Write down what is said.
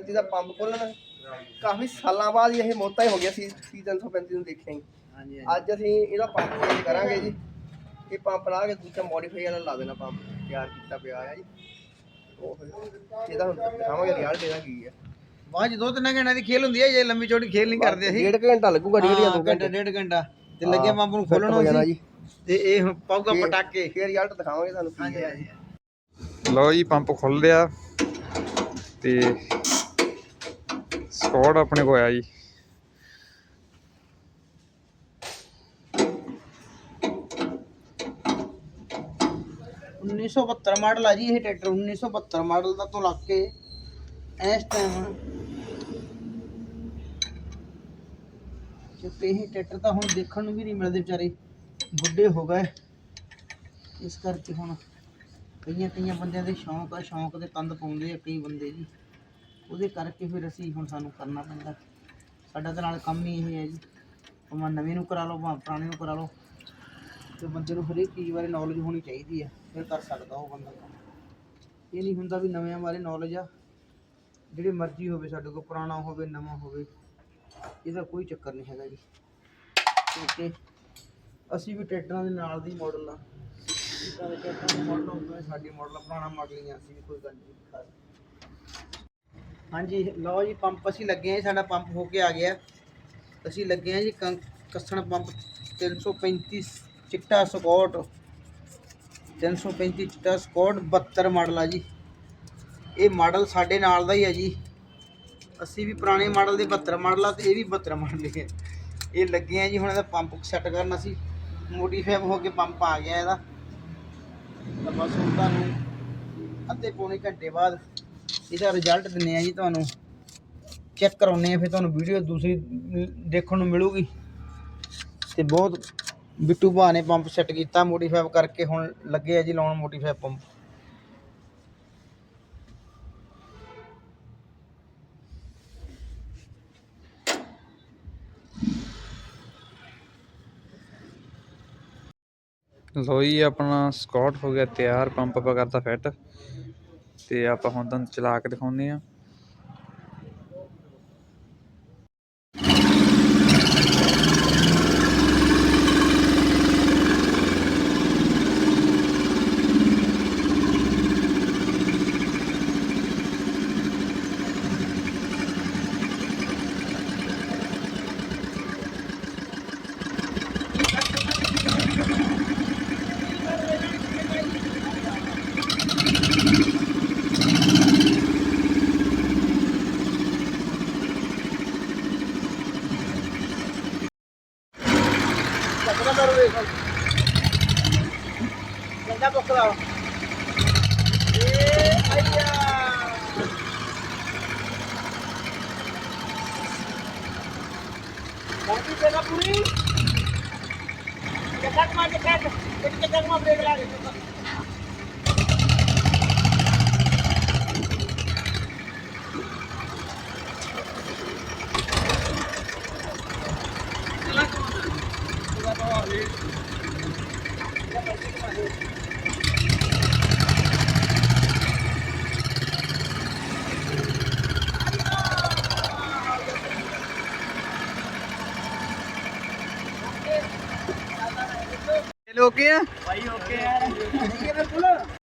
335 ਦਾ pump ਖੋਲਣ ਕਾਫੀ ਸਾਲਾਂ ਬਾਅਦ ਇਹ ਮੋਤਾ ਹੀ ਹੋ ਗਿਆ ਸੀ 335 ਨੂੰ ਦੇਖਿਆ ਹੀ। ਹਾਂਜੀ ਅੱਜ ਅਸੀਂ ਇਹਦਾ ਪੰਪ ਚੇਂਜ ਕਰਾਂਗੇ ਜੀ। ਇਹ ਪੰਪ ਲਾ ਕੇ ਦੂਜਾ ਮੋਡੀਫਾਈ ਵਾਲਾ ਲਾ ਦੇਣਾ ਪੰਪ ਤਿਆਰ ਕੀਤਾ ਪਿਆ ਆ ਜੀ। ਇਹਦਾ ਹੁਣ ਦਿਖਾਵਾਂਗੇ ਰਿਜ਼ਲਟ ਇਹਦਾ ਕੀ ਹੈ ਬਾਅਦ ਦੋ ਤਿੰਨ ਘੰਟੇ ਦੀ ਖੇਲ ਹੁੰਦੀ ਹੈ ਜੇ ਲੰਬੀ ਚੌੜੀ ਖੇਲ ਨਹੀਂ ਕਰਦੇ ਅਸੀਂ। ਡੇਢ ਘੰਟਾ ਲੱਗੂਗਾ ਡੇਢ ਜਾਂ ਦੋ ਘੰਟਾ ਘੰਟੇ। ਡੇਢ ਘੰਟਾ। ਤੇ ਲੱਗੇ ਪੰਪ ਨੂੰ ਖੋਲਣਾ ਸੀ ਜੀ। ਤੇ ਇਹ ਹੁਣ ਪਾਊਗਾ ਪਟਾਕੇ। ਫਿਰ ਰਿਜ਼ਲਟ ਦਿਖਾਵਾਂਗੇ ਤੁਹਾਨੂੰ ਹਾਂਜੀ ਹਾਂਜੀ। ਲਓ ਜੀ ਪੰਪ ਖੁੱਲ ਲਿਆ ਤੇ ਸਕੌਟ ਆਪਣੇ ਕੋ ਆਇਆ ਜੀ। ਮਾਡਲ ਆ ਜੀ ਇਹ ਟਰੈਕਟਰ 1972 ਮਾਡਲ ਦਾ ਤੋਂ ਲੱਗ ਕੇ ਇਸ ਟਾਈਮ ਕਿਉਂਕਿ ਇਹ ਟਰੈਕਟਰ ਤਾਂ ਹੁਣ ਦੇਖਣ ਨੂੰ ਵੀ ਨਹੀਂ ਮਿਲਦੇ ਵਿਚਾਰੇ, ਬੁੱਢੇ ਹੋ ਗਏ। ਇਸ ਕਰਕੇ ਹੁਣ ਕਈਆਂ ਕਈਆਂ ਬੰਦਿਆਂ ਦੇ ਸ਼ੌਂਕ ਆ, ਸ਼ੌਂਕ ਦੇ ਤੰਦ ਪਾਉਂਦੇ ਆ ਕਈ ਬੰਦੇ ਜੀ। ਉਹਦੇ ਕਰਕੇ ਫਿਰ ਅਸੀਂ ਹੁਣ ਸਾਨੂੰ ਕਰਨਾ ਪੈਂਦਾ। ਸਾਡਾ ਤਾਂ ਨਾਲ ਕੰਮ ਹੀ ਇਹ ਹੈ ਜੀ। ਭਾਵੇਂ ਨਵੇਂ ਨੂੰ ਕਰਾ ਲਓ ਭਾਵੇਂ ਪੁਰਾਣੇ ਨੂੰ ਕਰਾ ਲਓ। ਤੇ ਬੰਦੇ ਨੂੰ ਹਰੇਕ ਚੀਜ਼ ਬਾਰੇ ਨੌਲੇਜ ਹੋਣੀ ਚਾਹੀਦੀ ਹੈ। ਫਿਰ ਕਰ ਸਕਦਾ ਉਹ ਬੰਦਾ ਕੰਮ। ਇਹ ਨਹੀਂ ਹੁੰਦਾ ਵੀ ਨਵਿਆਂ ਬਾਰੇ ਨੌਲੇਜ ਆ। ਜਿਹੜੇ ਮਰਜ਼ੀ ਹੋਵੇ ਸਾਡੇ ਕੋਲ, ਪੁਰਾਣਾ ਹੋਵੇ, ਨਵਾਂ ਹੋਵੇ, ਇਹਦਾ ਕੋਈ ਚੱਕਰ ਨਹੀਂ ਹੈਗਾ ਜੀ। ਕਿਉਂਕਿ ਅਸੀਂ ਵੀ ਟਰੈਕਟਰਾਂ ਦੇ ਨਾਲ ਦੀ ਮਾਡਲ ਆ। ਜਿੱਦਾਂ ਟਰੈਕਟਰਾਂ ਦੇ ਮਾਡਲ ਹੁੰਦੇ ਸਾਡੀ ਮਾਡਲ ਪੁਰਾਣਾ ਮਾਡਲ ਹੀ ਆ। ਅਸੀਂ ਵੀ ਕੋਈ ਗੱਲ ਨਹੀਂ ਕਰ ਹਾਂਜੀ, ਲਓ ਜੀ, ਪੰਪ ਅਸੀਂ ਲੱਗੇ ਆ ਸਾਡਾ ਪੰਪ ਹੋ ਕੇ ਆ ਗਿਆ। ਅਸੀਂ ਲੱਗੇ ਆ ਜੀ, ਕੰ- ਕੱਸਣ ਪੰਪ 335 ਚਿੱਟਾ ਸਕੌਟ। 335 ਚਿੱਟਾ ਸਕੌਟ 72 ਮਾਡਲ ਆ ਜੀ। ਇਹ ਮਾਡਲ ਸਾਡੇ ਨਾਲ ਦਾ ਹੀ ਹੈ ਜੀ। ਅਸੀਂ ਵੀ ਪੁਰਾਣੇ ਮਾਡਲ ਦੇ 72 ਮਾਡਲ ਆ ਤੇ ਇਹ ਵੀ 72 ਮਾਡਲ ਹੈ ਇਹ ਲੱਗੇ ਆ ਜੀ, ਹੁਣ ਇਹਦਾ ਪੰਪ ਸੈੱਟ ਕਰਨਾ ਸੀ ਮੋਡੀਫਾਈ ਹੋ ਕੇ ਪੰਪ ਆ ਗਿਆ ਇਹਦਾ। ਤਾਂ ਬਸ ਹੁਣ ਤੁਹਾਨੂੰ ਅੱਧੇ ਪੌਣੇ ਘੰਟੇ ਬਾਅਦ ਇਹਦਾ ਰਿਜ਼ਲਟ ਦਿੰਨੇ ਆ ਜੀ ਤੁਹਾਨੂੰ। ਚੈੱਕ ਕਰਾਉਨੇ ਆ ਫਿਰ ਤੁਹਾਨੂੰ ਵੀਡੀਓ ਦੂਸਰੀ ਦੇਖਣ ਨੂੰ ਮਿਲੂਗੀ। ਤੇ ਬਹੁਤ ਬਿੱਟੂ ਭਾ ਨੇ ਪੰਪ ਸੈੱਟ ਕੀਤਾ ਮੋਡੀਫਾਈ ਕਰਕੇ ਹੁਣ ਲੱਗੇ ਆ ਜੀ ਲਾਉਣ ਮੋਡੀਫਾਈ ਪੰਪ ਲਓ ਜੀ, ਆਪਣਾ ਸਕੌਟ ਹੋ ਗਿਆ ਤਿਆਰ ਪੰਪ ਆਪਾਂ ਕਰਤਾ ਫਿੱਟ ਅਤੇ ਆਪਾਂ ਹੁਣ ਤੁਹਾਨੂੰ ਚਲਾ ਕੇ ਦਿਖਾਉਂਦੇ ਹਾਂ। ਚੱਕਦਾ ਕਰੋ ਵੇਖ ਚੰਗਾ ਬੁੱਕਦਾ ਏ ਆਇਆ। ਬਾਕੀ ਜਗ੍ਹਾ ਪੂਰੀ। ਜੱਟਕ ਮਾਰ ਜੱਟਕ ਇੱਕ ਜੱਟਕ ਮਾਰ ਬ੍ਰੇਕ ਲਾ ਦੇ। ਲੋਕੇ ਆ ਭਾਈ ਓਕੇ ਹੈ